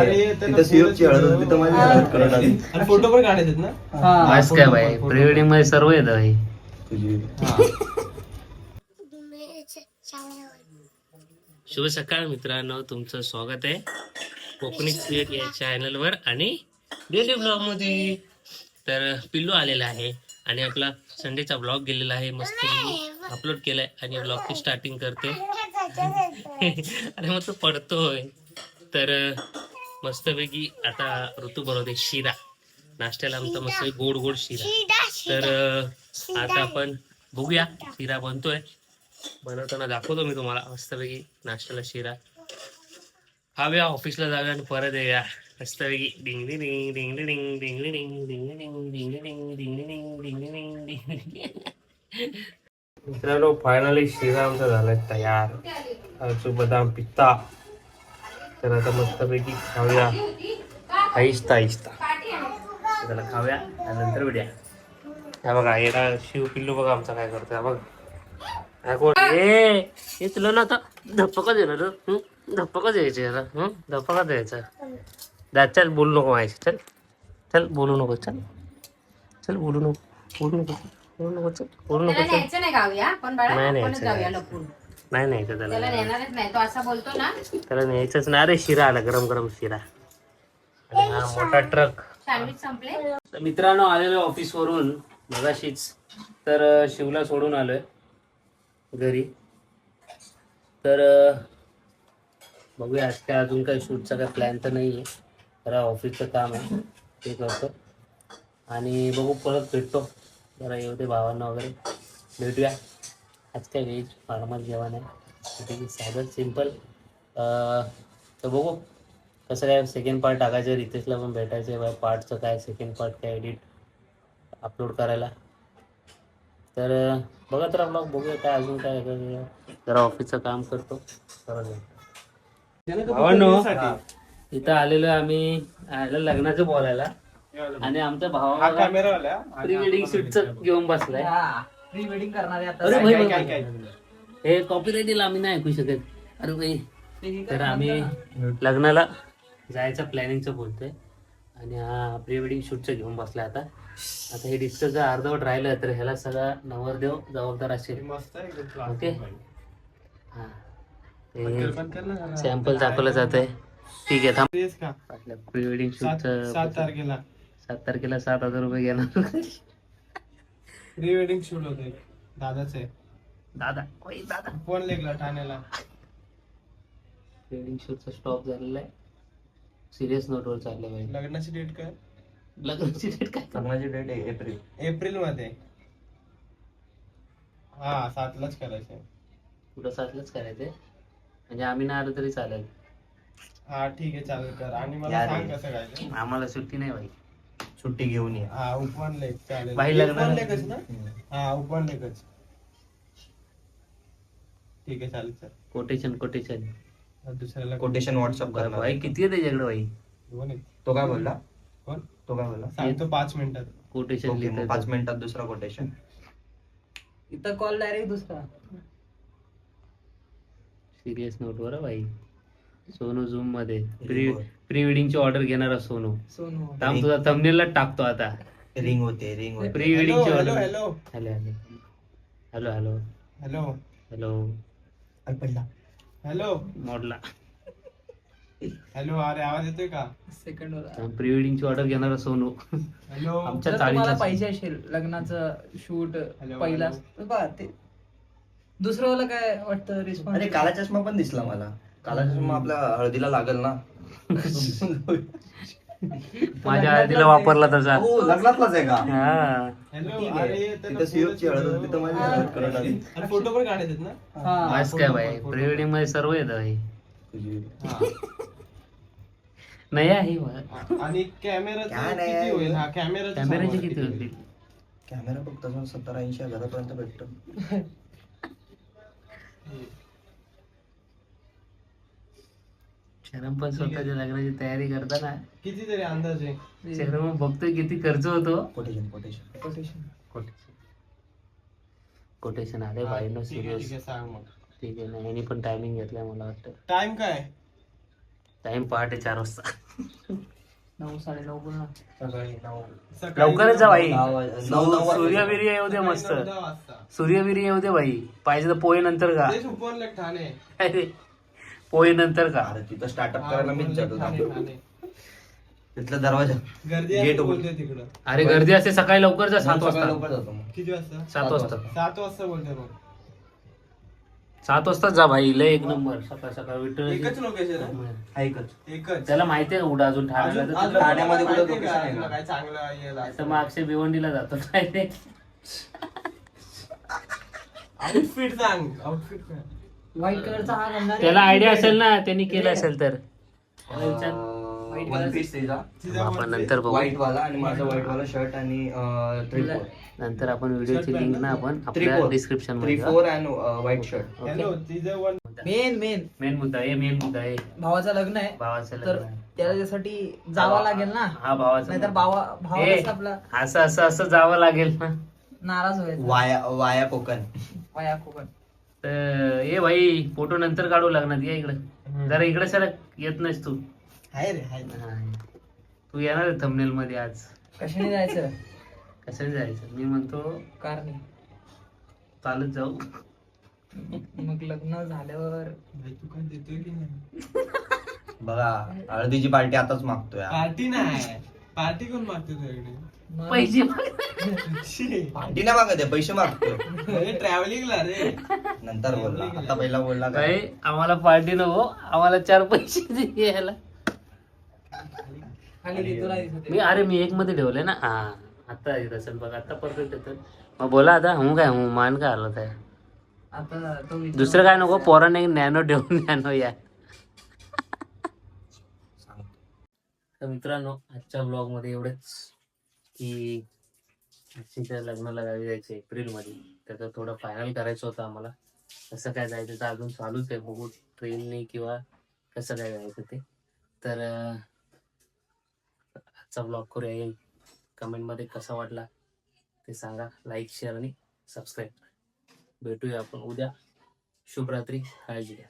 आहे. तिथं सीओची हळद होती तिथं माझी हळद करत आली आणि फोटो पण काढायचे ना? बस काय भाई प्री वेडिंगमध्ये सर्व येतं भाई तुझी. शुभ सकाळ मित्रांनो तुमचं स्वागत आहे कोकणी क्रिएट या चॅनलवर आणि डेली ब्लॉगमध्ये. तर पिल्लू आलेला आहे आणि आपला संडेचा ब्लॉग गेलेला आहे. मस्त अपलोड केलाय आणि ब्लॉगची स्टार्टिंग करते. आणि मग तो पडतोय. तर मस्तपैकी आता ऋतू बनवते शिरा नाश्त्याला आमचा मस्त गोड गोड शिरा तर आता आपण बघूया शिरा बनतोय बनवताना दाखवतो मी तुम्हाला मस्तपैकी नाश्त्याला शिरा खाऊया ऑफिसला जाऊया आणि परत येऊया मस्तपैकी डिंग डिंगली डिंग डिंगली डिंग डिंगली डिंग डिंगली डिंग डिंगली डिंग डिंगली डिंग डिंगली मित्रांनो फायनली शिरा आमचा झालाय तयार काजू बदाम पिस्ता तर आता मस्तपैकी खाऊया. आहिस्ता आहिस्ता. त्याला खाऊया आणि नंतर भेटूया. हा बघा याला शिव पिल्लू बघा आमचा काय करतोय. हा बघा. हा कोण? ए हे तुला ना आता धप्पका देणार रे, हं? धप्पका द्यायचे याला हं? धप्पका द्यायचा? दा चल बोलू नको माझ्याशी चल. चल बोलू नको चल. चल बोलू नको बोलू नको बोलू नको चल. बोलू नको चल. नाही नाही नाही नाही तर त्याला. त्याला नेणारच नाही. तो असा बोलतो ना. त्याला न्यायचंच नाही. अरे शिरा आला गरम गरम शिरा. आणि हा मोठा ट्रक. सँडविच संपले. तर मित्रांनो आलेलो ऑफिस वरून मगाशीच तर अं, शिवला सोडून आलोय. घरी. तर अं, बघूया आज काय अजून काही शूटचा काय प्लॅन तर नाही आहे जरा ऑफिसचं काम आहे. ते करतो. आणि बघू परत भेटतो. जरा येऊ दे भावांना वगैरे. भेटूया. आज काय व्हेज नॉर्मल जेवण आहे. ठीक आहे साधं सिंपल तर बघू कसं काय सेकंड पार्ट टाकायचं रितेशला पण भेटायचं आहे पार्टचं काय सेकंड पार्ट काय एडिट अपलोड करायला. तर अं, बघत राहा ब्लॉग बघूया काय अजून काय. जरा ऑफिसचं काम करतो. इथं आलेलो आम्ही आलेलो लग्नाचं बोलायला. आणि आमच्या हा भावा कॅमेरा वाला प्री वेडिंग शूटचं घेऊन बसलाय. प्री वेडिंग करणारे आता अरे भाई काय काय हे आम्ही नाही ऐकू शकत. अरे भाई तर आम्ही लग्नाला जायचं प्लॅनिंगचं बोलतोय. आणि हा प्री वेडिंग शूटचं घेऊन बसलाय आता. आता हे डिस्कस जर अर्धवट राहिलं तर ह्याला सगळा नवरदेव जबाबदार असेल. मस्त आहे एकदम class ओके. आहे. हा. बंद कर, बंद कर ना. सॅम्पल दाखवलं जात आहे ठीक आहे थांब. तेच का? आपल्या प्री वेडिंग सात शूटचं सात तारखेला. सात तारखेला सात हजार रुपये घेणार. प्री वेडिंग शूट होते दादाच आहे. दादा. ओय दादा. फोन लेगला ठाण्याला. वेडिंग शूटचा स्टॉप झालेला आहे. सिरियस नोटवर चाललंय भाई लग्नाची डेट काय? लग्नाची डेट काय? लग्नाची डेट आहे एप्रिल एप्रिलमध्ये हा सातलाच करायचंय. पुढं सारखंच करायचंय? म्हणजे आम्ही नाही आलो तरी चालेल. हा ठीक आहे चालेल कर. आणि मला. सांग कसं काय ते. आम्हाला सुट्टी नाही भाई सुट्टी घेऊन ये. हा उपमान लेख चालेल. बाई लग्न- उपमान लेखच ना? हा उपमान लेखच ठीक आहे चालेल सर कोटेशन कोटेशन दुसऱ्याला कोटेशन व्हॉट्सअप करणार. भाई किती आहे त्याच्याकडे भाई दोन आहेत. तो काय बोलला? कोण? तो काय बोलला? सांगतो पाच मिनिटात. कोटेशन मग पाच मिनिटात दुसरा कोटेशन इथं कॉल डायरेक्ट दुसरा. सिरियस नोटवर हं भाई सोनू झूममध्ये. प्री प्री वेडिंगची ऑर्डर घेणारा सोनू. सोनू. थांब तुझा थंबनेलला टाकतो आता. रिंग होते रिंग होते. Pre वेडिंगची hello order hello hello. Hello hello. Hello hello. पडला हॅलो मॉडला. हॅलो अरे आवाज येतोय का? सेकंड वर प्री वेडिंगची ऑर्डर घेणारा सोनू. हॅलो आमच्या चाळीचा पाहिजे असेल लग्नाचं शूट हॅलो, पहिला हॅलो. तर बघा ते दुसरं वाला काय वाटतं रिस्पॉन्स अरे काला चष्मा पण दिसला मला. काला चष्मा आपल्या हळदीला लागल ना. माझ्या हळदीला वापरला तसा. हो लग्नातलाच आहे का? हा. हॅलो ठीक अरे आहे त्यांना तिथं सीओची फोनच हळद होती तिथं माझी करतो. हळद करत आली. आणि फोटो पण काढायचे ना? हा. काय भाई प्री वेडिंगमध्ये सर्व येतं भाई तुझी. नाही आहे बा. आणि काय नाही. किती होईल? हा कॅमेरा कॅमेऱ्याचे किती होतील कॅमेरा फक्त सत्तर ऐंशी हजारापर्यंत भेटतो. शरम पण स्वतःच्या लग्नाची तयारी करताना किती तरी अंदाज आहे. शरम बघतोय किती खर्च होतो. Quotation quotation quotation quotation quotation आले बाई नो सिरियस ठीक आहे ना यांनी पण टायमिंग घेतलाय मला वाटतं. टाइम काय? टाइम पहाटे चार वाजता. नऊ साडे नऊ सकाळी लवकरच जा बाई. दहा वाज- नऊ नऊ सूर्य वाजता. बिर्य येऊ दे मस्त. सकाळी नऊ दहा वाजता. सूर्य बिर्य येऊ दे बाई. पाहिजे तर पोहे नंतर का ठाणे. पोहे नंतर का? अरे तिथं स्टार्टअप करायला मीच जातो. तिथला दरवाजा. गर्दी Gate. बोलतोय तिकडं. अरे गर्दी असते सकाळी लवकर जा सात सकाळी वाजता. लवकर जातो मग. किती वाजता? सात वाजता. सात वाजता बोलतोय मग सात वाजताच जा भाई लय एक नंबर. सकाळ सकाळ विठ्ठल एकच लोकेशन आहे. ऐकच एकच. त्याला माहिती आहे कुठं अजून ठाण्याला अजून- तर अजून तिकडं- ठाण्यामध्ये कुठं माहितीये का? आहे का? तुला काय चांगलं आहे याला? तर मग अक्षय भिवंडीला जातो काय ते आउटफिट सांग. आउटफिट काय? व्हाईट कलरचा हा घालणार आहे. त्याला आयडिया असेल ना त्यांनी केलं असेल तर. त्याला विचार. वन पीस त्याचा तिचा आपण one नंतर बघू. व्हाईट वाला आणि माझा व्हाईट वाला शर्ट आणि थ्री फोर नंतर आपण व्हिडिओची लिंक ना आपण थ्री आपल्या फोर डिस्क्रिप्शन थ्री मध्ये four and white shirt main main main मुद्दा आहे मेन मुद्दा आहे. भावाचं लग्न आहे. भावाचं तर लग्न आहे. त्याला त्यासाठी जावं लागेल ना? हा भावाचं नाहीतर. भावा भावा ए, कसं आपला असं असं असं जावं लागेल ना. नाराज व्हायचा. वाया वाया कोकण. वाया कोकण. तर ए भाई फोटो नंतर काढू लागणार. या इकडे. जरा इकडे सर येत नाहीस तू. आहे रे आहे हा. तू येणार थंबनेल मध्ये आज. कशाने जायचं? कशाने जायचं? मी म्हणतो कारने. चालत जाऊ. मग लग्न झाल्यावर. भाई तू काय देतोय की नाही? बघा हळदीची पार्टी आताच मागतोय. पार्टी नाही. पार्टी कोण मागतो तुझ्याकडे? मग पैसे पार्टी नाही मागत आहे पैसे मागतोय. ट्रॅव्हलिंगला रे. नंतर बोलला आता पहिला बोलला काय काय आम्हाला पार्टी नको आम्हाला चार पैसे दे यायला. खाली दिसत मी अरे मी एक मध्ये ठेवलंय ना. हा आता येत असेल बघ आता परफेक्ट येतं मग बोला आता हूं काय हूं मान काय आलं काय आता तो विचार- दुसरं काय नको पोराने नॅनो ठेवून नॅनो या. तर मित्रांनो आजच्या ब्लॉगमध्ये एवढंच की अक्षयच्या लग्नाला गावी जायचं एप्रिलमध्ये. त्याचं थोडं फायनल करायचं होतं आम्हाला. कसं काय जायचं तर अजून चालूच आहे. बघू ट्रेनने किंवा कसं काय जायचं ते. तर आजचा ब्लॉग करूया. येईल. कमेंटमध्ये कसा वाटला ते सांगा. लाईक शेअर आणि सबस्क्राईब भेटूया आपण उद्या. शुभरात्री. काळजी घ्या.